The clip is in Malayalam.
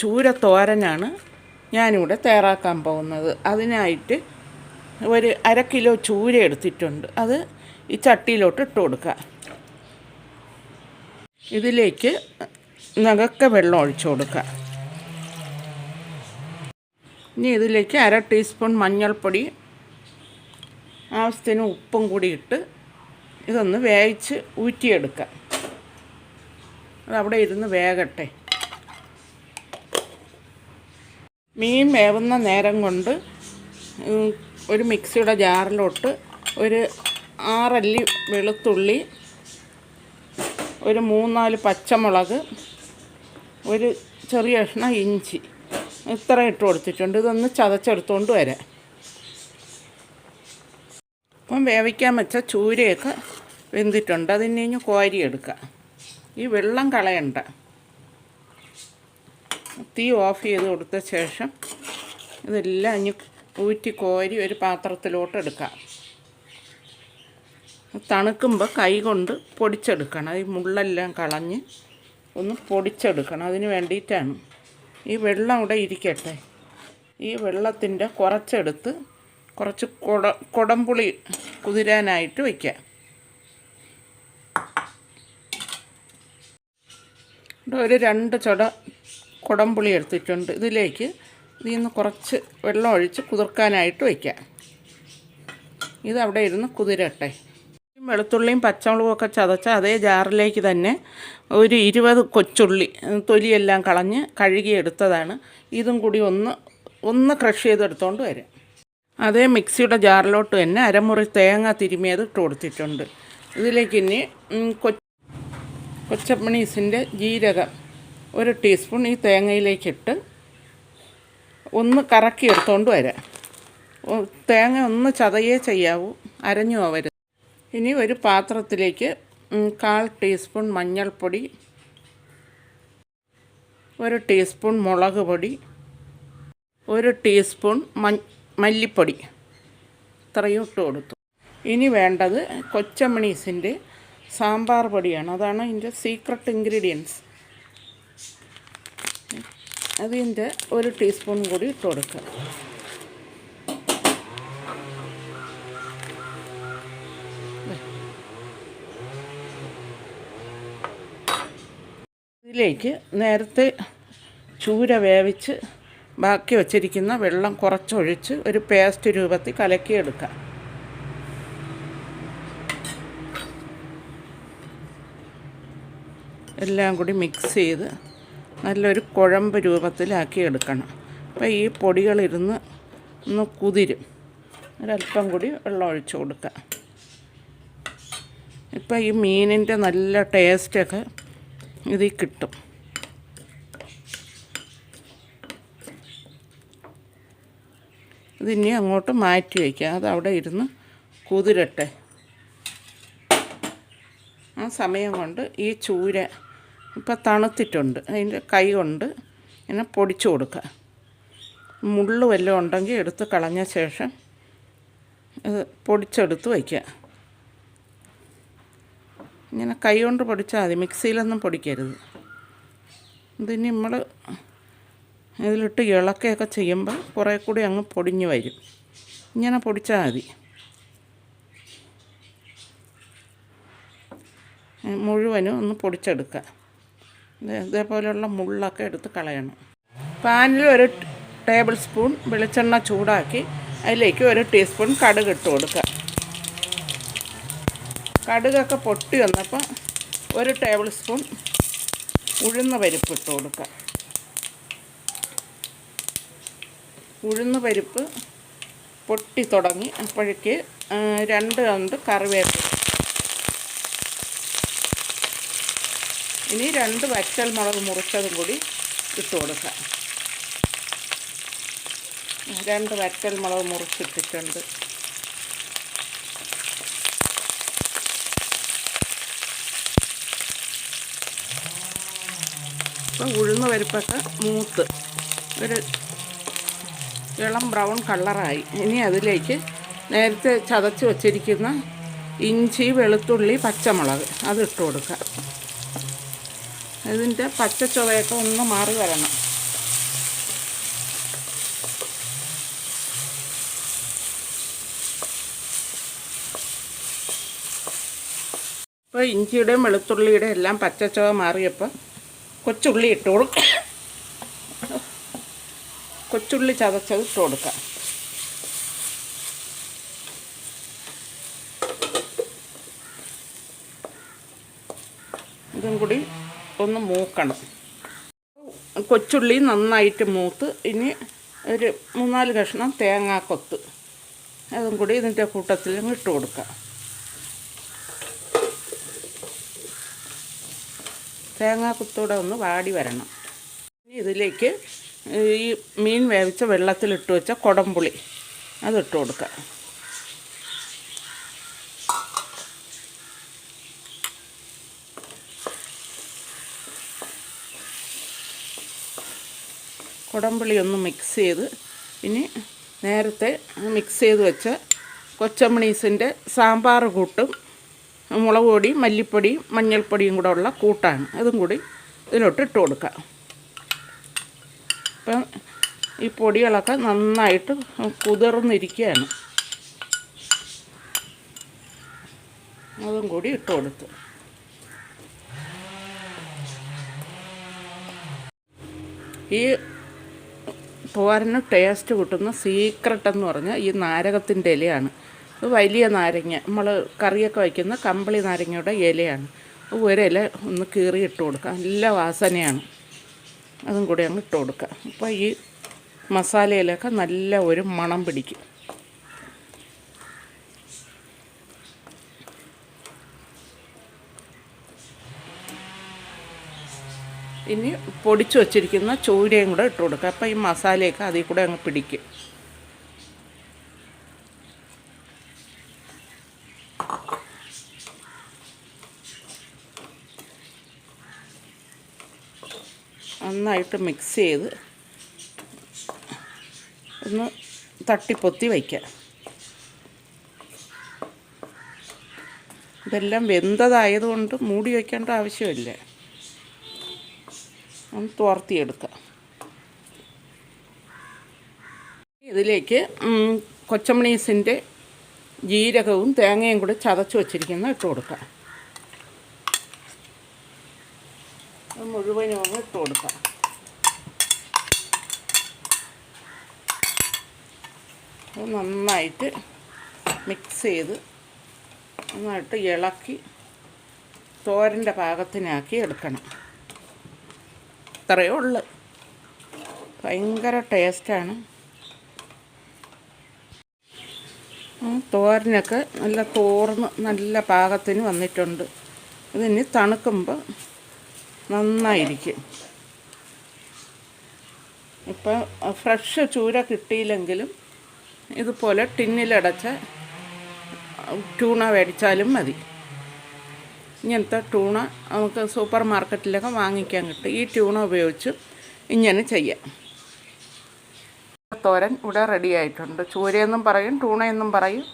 ചൂര തോരനാണ് ഞാനിവിടെ തയ്യാറാക്കാൻ പോകുന്നത്. അതിനായിട്ട് ഒരു അര കിലോ ചൂര എടുത്തിട്ടുണ്ട്. അത് ഈ ചട്ടിയിലോട്ട് ഇട്ട് കൊടുക്കുക. ഇതിലേക്ക് നകക്ക വെള്ളം ഒഴിച്ചു കൊടുക്കുക. ഇനി ഇതിലേക്ക് അര ടീസ്പൂൺ മഞ്ഞൾപ്പൊടി ആവശ്യത്തിന് ഉപ്പും കൂടി ഇട്ട് ഇതൊന്ന് വേവിച്ച് ഊറ്റിയെടുക്കാം അതവിടെ ഇരുന്ന് വേകട്ടെ. മീൻ വേവുന്ന നേരം കൊണ്ട് ഒരു മിക്സിയുടെ ജാറിലോട്ട് ഒരു ആറല്ലി വെളുത്തുള്ളി ഒരു മൂന്നാൽ പച്ചമുളക് ഒരു ചെറിയ കഷ്ണം ഇഞ്ചി ഇത്ര ഇട്ട് കൊടുത്തിട്ടുണ്ട്. ഇതൊന്ന് ചതച്ചെടുത്തുകൊണ്ട് വരാം. അപ്പം വേവിക്കാൻ വെച്ച ചൂരയൊക്കെ വെന്തിട്ടുണ്ട്. അതിന് ഇനി കോരിയെടുക്കുക ഈ വെള്ളം കളയണ്ട. തീ ഓഫ് ചെയ്ത് കൊടുത്ത ശേഷം ഇതെല്ലാം ഇനി ഊറ്റി കോരി ഒരു പാത്രത്തിലോട്ട് എടുക്കാം. തണുക്കുമ്പോൾ കൈ കൊണ്ട് പൊടിച്ചെടുക്കണം. ഈ മുള്ളെല്ലാം കളഞ്ഞ് ഒന്ന് പൊടിച്ചെടുക്കണം. അതിന് വേണ്ടിയിട്ടാണ്. ഈ വെള്ളം ഇവിടെ ഇരിക്കട്ടെ. ഈ വെള്ളത്തിന്റെ കുറച്ചെടുത്ത് കുറച്ച് കുട കുടംപുളി കുതിരാനായിട്ട് വയ്ക്കാം ഇവിടെ ഒരു രണ്ട് ചുട കുടംപുളി എടുത്തിട്ടുണ്ട്. ഇതിലേക്ക് ഇതിൽ നിന്ന് കുറച്ച് വെള്ളം ഒഴിച്ച് കുതിർക്കാനായിട്ട് വയ്ക്കാം. ഇത് അവിടെ ഇരുന്ന് കുതിരട്ടെ. വെളുത്തുള്ളിയും പച്ചമുളകും ഒക്കെ ചതച്ച അതേ ജാറിലേക്ക് തന്നെ ഒരു ഇരുപത് കൊച്ചുള്ളി തൊലിയെല്ലാം കളഞ്ഞ് കഴുകിയെടുത്തതാണ് ഇതും കൂടി ഒന്ന് ഒന്ന് ക്രഷ് ചെയ്തെടുത്തോണ്ട് വരാം. അതേ മിക്സിയുടെ ജാറിലോട്ട് തന്നെ അരമുറി തേങ്ങ തിരുമിയത് ഇട്ട് കൊടുത്തിട്ടുണ്ട്. ഇതിലേക്ക് ഇനി കൊച്ചപ്പണീസിന്റെ ജീരകം ഒരു ടീസ്പൂൺ ഈ തേങ്ങയിലേക്കിട്ട് ഒന്ന് കറക്കി എടുത്തുകൊണ്ട് വരാം. തേങ്ങ ഒന്ന് ചതയേ ചെയ്യാവൂ. അരഞ്ഞു വരും ഇനി ഒരു പാത്രത്തിലേക്ക് കാൽ ടീസ്പൂൺ മഞ്ഞൾപ്പൊടി ഒരു ടീസ്പൂൺ മുളക് പൊടി ഒരു ടീസ്പൂൺ മല്ലിപ്പൊടി. ഇത്രയും ഇട്ട് കൊടുത്തു. ഇനി വേണ്ടത് കൊച്ചമണീസിന്റെ സാമ്പാർ പൊടിയാണ്. അതാണ് ഇതിന്റെ സീക്രട്ട് ഇൻഗ്രീഡിയൻസ് അതിന്റെ ഒരു ടീസ്പൂൺ കൂടി ഇട്ട് കൊടുക്കുക. ഇതിലേക്ക് നേരത്തെ ചൂര വേവിച്ച് ബാക്കി വച്ചിരിക്കുന്ന വെള്ളം കുറച്ചൊഴിച്ച് ഒരു പേസ്റ്റ് രൂപത്തിൽ കലക്കിയെടുക്കാം. എല്ലാം കൂടി മിക്സ് ചെയ്ത് നല്ലൊരു കുഴമ്പ് രൂപത്തിലാക്കി എടുക്കണം. അപ്പോൾ ഈ പൊടികളിരുന്ന് ഒന്ന് കുതിരും. ഒരല്പം കൂടി വെള്ളം ഒഴിച്ച് കൊടുക്കാം ഇപ്പം ഈ മീനിന്റെ നല്ല ടേസ്റ്റൊക്കെ ഇതിൽ കിട്ടും. ഇതിനി അങ്ങോട്ട് മാറ്റി വയ്ക്കുക. അത് അവിടെ ഇരുന്ന് കുതിരട്ടെ. ആ സമയം കൊണ്ട് ഈ ചൂര ഇപ്പം തണുത്തിട്ടുണ്ട്. അതിന്റെ കൈ കൊണ്ട് ഇങ്ങനെ പൊടിച്ചു കൊടുക്കുക. മുള്ളു വല്ലതും ഉണ്ടെങ്കിൽ എടുത്ത് കളഞ്ഞ ശേഷം ഇത് പൊടിച്ചെടുത്ത് വയ്ക്കുക. ഇങ്ങനെ കൈ കൊണ്ട് പൊടിച്ചാൽ മതി. മിക്സിയിലൊന്നും പൊടിക്കരുത്. ഇതിന് നമ്മൾ ഇതിലിട്ട് ഇളക്കുകയൊക്കെ ചെയ്യുമ്പോൾ കുറേ കൂടി അങ്ങ് പൊടിഞ്ഞ് വരും. ഇങ്ങനെ പൊടിച്ചാൽ മതി. മുഴുവനും ഒന്ന് പൊടിച്ചെടുക്കുക. ഇതേപോലെയുള്ള മുള്ളൊക്കെ എടുത്ത് കളയണം. പാനിൽ ഒരു ടേബിൾ സ്പൂൺ വെളിച്ചെണ്ണ ചൂടാക്കി അതിലേക്ക് ഒരു ടീസ്പൂൺ കടുക് ഇട്ട് കൊടുക്കുക. കടുകൊക്കെ പൊട്ടി വന്നപ്പോൾ ഒരു ടേബിൾ സ്പൂൺ ഉഴുന്ന പരിപ്പ് ഇട്ട് കൊടുക്കുക. ഉഴുന്ന പരിപ്പ് പൊട്ടി തുടങ്ങി അപ്പോഴേക്ക് രണ്ട് രണ്ട് കറിവേപ്പില ഇനി രണ്ട് വറ്റൽ മുളക് മുറിച്ചതും കൂടി ഇട്ട് കൊടുക്കാം. രണ്ട് വറ്റൽ മുളക് മുറിച്ചിട്ടിട്ടുണ്ട്. ഇപ്പം ഉഴുന്ന് പരിപ്പൊക്കെ മൂത്ത്. ഒരു ഇളം ബ്രൗൺ കളറായി. ഇനി അതിലേക്ക് നേരത്തെ ചതച്ച് വച്ചിരിക്കുന്ന ഇഞ്ചി വെളുത്തുള്ളി പച്ചമുളക് അത് ഇട്ട് കൊടുക്കുക ഇതിന്റെ പച്ച ചുവയൊക്കെ ഒന്ന് മാറി വരണം. ഇപ്പോൾ ഇഞ്ചിയുടെയും വെളുത്തുള്ളിയുടെ എല്ലാം പച്ചച്ചുവ മാറിയപ്പോൾ കൊച്ചുള്ളി ഇട്ട് കൊടുക്കും കൊച്ചുള്ളി ചതച്ചത് ഇട്ട് കൊടുക്കാം. ഇതും കൂടി ഒന്ന് മൂക്കണം. കൊച്ചുള്ളി നന്നായിട്ട് മൂത്ത്. ഇനി ഒരു മൂന്നാൽ കഷ്ണം തേങ്ങാക്കൊത്ത് അതും കൂടി ഇതിന്റെ കൂട്ടത്തിൽ ഇട്ട് കൊടുക്കാം. തേങ്ങാക്കൊത്തൂടെ ഒന്ന് വാടി വരണം. ഇനി ഇതിലേക്ക് ഈ മീൻ വേവിച്ച വെള്ളത്തിലിട്ട് വെച്ച കുടംപുളി. അതിട്ട് കൊടുക്കാം. കുടംപുളി ഒന്ന് മിക്സ് ചെയ്ത് ഇനി നേരത്തെ മിക്സ് ചെയ്ത് വെച്ച കൊച്ചമണീസിന്റെ സാമ്പാർ കൂട്ടും മുളക് പൊടി മല്ലിപ്പൊടിയും മഞ്ഞൾപ്പൊടിയും കൂടെ ഉള്ള കൂട്ടാണ്. അതും കൂടി ഇതിലോട്ട് ഇട്ട് കൊടുക്കാം. അപ്പം ഈ പൊടികളൊക്കെ നന്നായിട്ട് കുതിർന്നിരിക്കുകയാണ് അതും കൂടി ഇട്ട് കൊടുത്തു. ഈ തോരന് ടേസ്റ്റ് കിട്ടുന്ന സീക്രട്ട് എന്ന് പറഞ്ഞാൽ ഈ നാരകത്തിന്റെ ഇലയാണ്. ഇത് വലിയ നാരങ്ങ. നമ്മൾ കറിയൊക്കെ വയ്ക്കുന്ന കമ്പിളി നാരങ്ങയുടെ ഇലയാണ്. ഒരില ഒന്ന് കീറി ഇട്ട് കൊടുക്കുക. നല്ല വാസനയാണ്. അതും കൂടി അങ്ങ് ഇട്ട് കൊടുക്കുക. അപ്പോൾ ഈ മസാലയിലൊക്കെ നല്ല ഒരു മണം പിടിക്കും. ഇനി പൊടിച്ചു വച്ചിരിക്കുന്ന ചൂരയും കൂടെ ഇട്ട് കൊടുക്കുക. അപ്പോൾ ഈ മസാലയൊക്കെ അതിൽ കൂടെ അങ്ങ് പിടിക്കും. നന്നായിട്ട് മിക്സ് ചെയ്ത് ഒന്ന് തട്ടിപ്പൊത്തി വയ്ക്കുക. ഇതെല്ലാം വെന്തതായതുകൊണ്ട് മൂടി വയ്ക്കേണ്ട ആവശ്യമില്ല. ഒന്ന് തോർത്തിയെടുക്കുക ഇതിലേക്ക് കൊച്ചമണീസിന്റെ ജീരകവും തേങ്ങയും കൂടി ചതച്ച് വച്ചിരിക്കുന്ന ഇട്ട് കൊടുക്കുക മുഴുവനും അങ്ങ് ഇട്ട് കൊടുക്കാം. അത് നന്നായിട്ട് മിക്സ് ചെയ്ത് നന്നായിട്ട് ഇളക്കി തോരന്റെ പാകത്തിനാക്കി എടുക്കണം. ഇത്രയേ ഉള്ളു. ഭയങ്കര ടേസ്റ്റാണ്. തോരനൊക്കെ നല്ല തോർന്ന് നല്ല പാകത്തിന് വന്നിട്ടുണ്ട്. ഇതിനി തണുക്കുമ്പോൾ നന്നായിരിക്കും. ഇപ്പം ഫ്രഷ് ചൂര കിട്ടിയില്ലെങ്കിലും ഇതുപോലെ ടിന്നിലടച്ച ട്യൂണ മേടിച്ചാലും മതി. ഇങ്ങനത്തെ ട്യൂണ നമുക്ക് സൂപ്പർ മാർക്കറ്റിലൊക്കെ വാങ്ങിക്കാൻ കിട്ടും. ഈ ട്യൂണ ഉപയോഗിച്ച് ഇങ്ങനെ ചെയ്യാം. തോരൻ ഇവിടെ റെഡി ആയിട്ടുണ്ട്. ചൂരയെന്നും പറയും ട്യൂണയെന്നും പറയും.